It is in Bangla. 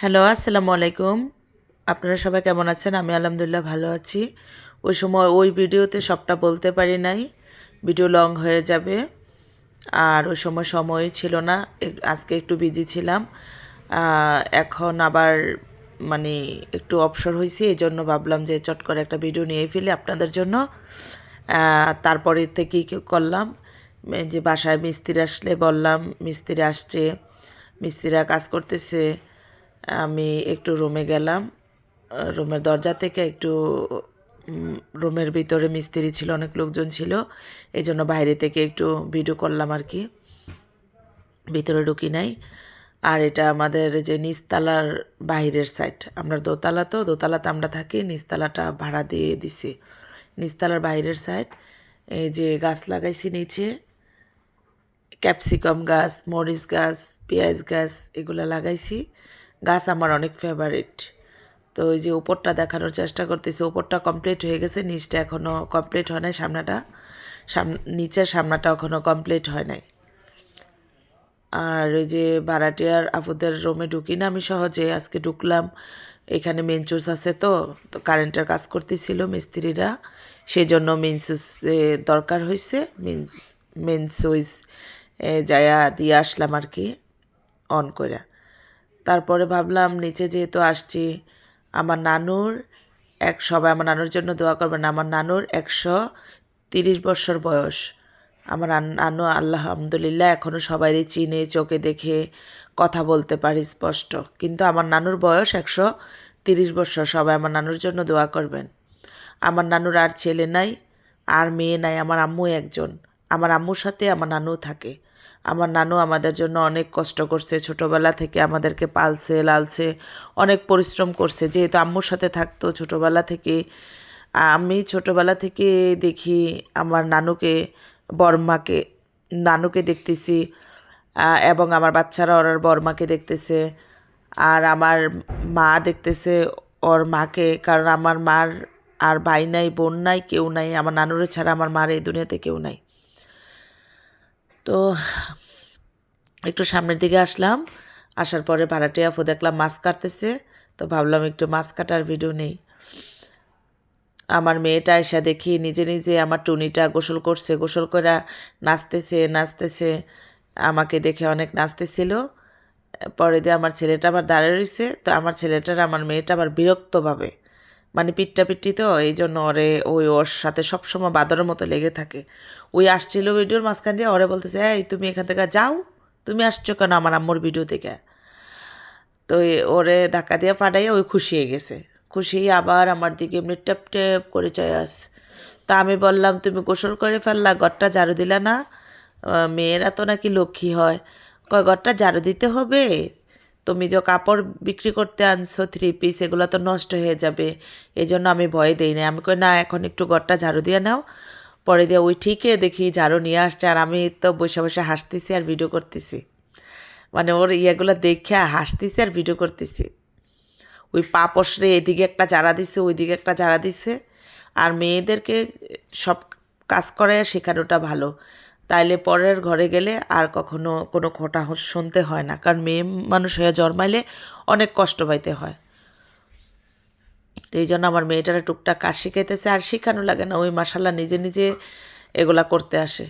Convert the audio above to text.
হ্যালো, আসসালামু আলাইকুম। আপনারা সবাই কেমন আছেন? আমি আলহামদুলিল্লাহ ভালো আছি। ওই সময় ওই ভিডিওতে সবটা বলতে পারি নাই। ভিডিও লং হয়ে যাবে। আর ওই সময় সময় ছিল না। আজকে একটু বিজি ছিলাম। এখন আবার মানে একটু অবসর হয়েছি এই জন্য ভাবলাম যে চট করে একটা ভিডিও নিয়ে ফেলি আপনাদের জন্য। তারপরে থেকে কি, করলাম। যে বাসায় মিস্ত্রি আসলে বললাম, মিস্ত্রি আসছে, মিস্ত্রিরা কাজ করতেছে। আমি একটু রুমে গেলাম। রুমের দরজা থেকে একটু রুমের ভিতরে মিস্ত্রি ছিল, অনেক লোকজন ছিল। এই জন্য বাইরে থেকে একটু ভিডিও করলাম আর কি। ভিতরে ঢুকি নাই। আর এটা আমাদের যে নিচতলার বাইরের সাইড আমরা দোতলা তো, দোতলাতে আমরা থাকি, নিচতলাটা ভাড়া দিয়ে দিছি। নিচতলার বাইরের সাইড এই যে গাছ লাগাইছি নিচে। ক্যাপসিকাম গাছ, মরিচ গাছ, পেঁয়াজ গাছ, এগুলো লাগাইছি। গাছ আমার অনেক ফেভারিট তো ওই যে উপরটা দেখানোর চেষ্টা করতেছি, উপরটা কমপ্লিট হয়ে গেছে, নিচটা এখনও কমপ্লিট হয় নাই, সামনাটা। সাম, নিচের সামনাটা এখনও কমপ্লিট হয় নাই। আর ওই যে ভাড়াটিয়ার আপুদের রুমে ঢুকি না আমি সহজে, আজকে ঢুকলাম, এখানে মেন চুস আছে তো তো কারেন্টের কাজ করতেছিল মিস্ত্রিরা সেই জন্য মেন সুইচে দরকার হয়েছে মেন সুইচ যায়া দিয়ে আসলাম আর কি অন করে তারপরে ভাবলাম, নিচে যেহেতু আসছি, আমার নানুর এক, সবাই আমার নানুর জন্য দোয়া করবেন, আমার নানুর একশো তিরিশ বছর বয়স। আমার নানু আল্লাহ, আলহামদুলিল্লাহ এখনও সবাইরই চিনে, চোখে দেখে কথা বলতে পারি স্পষ্ট। কিন্তু আমার নানুর বয়স একশো তিরিশ বছর, সবাই আমার নানুর জন্য দোয়া করবেন। আমার নানুর আর ছেলে নাই, আর মেয়ে নাই, আমার আম্মু একজন। আমার আম্মুর সাথে আমার নানু থাকে। আমার নানু আমাদের জন্য অনেক কষ্ট করছে, ছোটোবেলা থেকে আমাদেরকে পালছে, লালছে, অনেক পরিশ্রম করছে। যেহেতু আম্মুর সাথে থাকতো ছোটোবেলা থেকে, আমি ছোটোবেলা থেকে দেখি আমার নানুকে, বর্মাকে, নানুকে দেখতেছি এবং আমার বাচ্চারা ওর বর্মাকে দেখতেছে, আর আমার মা দেখতেছে ওর মাকে, কারণ আমার মার আর ভাই নাই, বোন নাই, কেউ নাই, আমার নানুরে ছাড়া আমার মার এই দুনিয়াতে কেউ নাই। তো একটু সামনের দিকে আসলাম, আসার পরে ভাড়াটিয়া আপু দেখলাম মাছ কাটতেছে, তো ভাবলাম একটু মাছ কাটার ভিডিও নেই। আমার মেয়েটা এসে দেখি নিজে নিজে আমার টুনিটা গোসল করছে, গোসল করে নাচতেছে নাচতেছে, আমাকে দেখে অনেক নাচতেছিল। পরে দিয়ে আমার ছেলেটা আবার দাঁড়িয়ে রয়েছে তো আমার ছেলেটার আমার মেয়েটা আবার বিরক্ত ভাবে মানে পিট্টা পিট্টি তো এই জন্য ওরে ওই ওর সাথে সবসময় বাদরের মতো লেগে থাকে। ওই আসছিল ভিডিওর মাঝখান দিয়ে, ওরে বলতেছে, এই, তুমি এখান থেকে যাও। তুমি আসছো কেন আমার আম্মুর ভিডিও থেকে তো ওরে ধাক্কা দিয়ে পাঠাইয়া ওই খুশি হয়ে গেছে। খুশি আবার আমার দিকে এমনি টেপ টেপ করে চাই আস তা আমি বললাম, তুমি গোসল করে ফেললা, ঘরটা ঝাড়ু দিলা না? মেয়েরা তো নাকি লক্ষ্মী হয়। কয়, ঘরটা ঝাড়ু দিতে হবে? তুমি যে কাপড় বিক্রি করতে আনছো থ্রি পিস এগুলো তো নষ্ট হয়ে যাবে। এই জন্য আমি ভয় দেই না আমি কই, না, এখন একটু ঘরটা ঝাড়ু দিয়ে নাও। পরে দিয়ে ওই ঠিকই দেখি ঝাড়ু নিয়ে আসছে আর আমি তো বসে বসে হাসতেছি আর ভিডিও করতেছি। মানে ওর ইয়েগুলো দেখে হাসতেছি আর ভিডিও করতেছি। ওই পাপসরে এদিকে একটা চারা দিছে, ওইদিকে একটা চারা দিছে। আর মেয়েদেরকে সব কাজ করে শেখানোটা ভালো। তাইলে পরের ঘরে গেলে আর কখনো কোনো খোটা শুনতে হয় না। কারণ মেয়ে মানুষ হয়ে জন্মাইলে অনেক কষ্ট পাইতে হয়। তো এই জন্য আমার মেয়েটারা টুকটাক কাজ শিখাইতেছে আর শিখানো লাগে না, ওই মাসাল্লাহ নিজে নিজে এগুলা করতে আসে।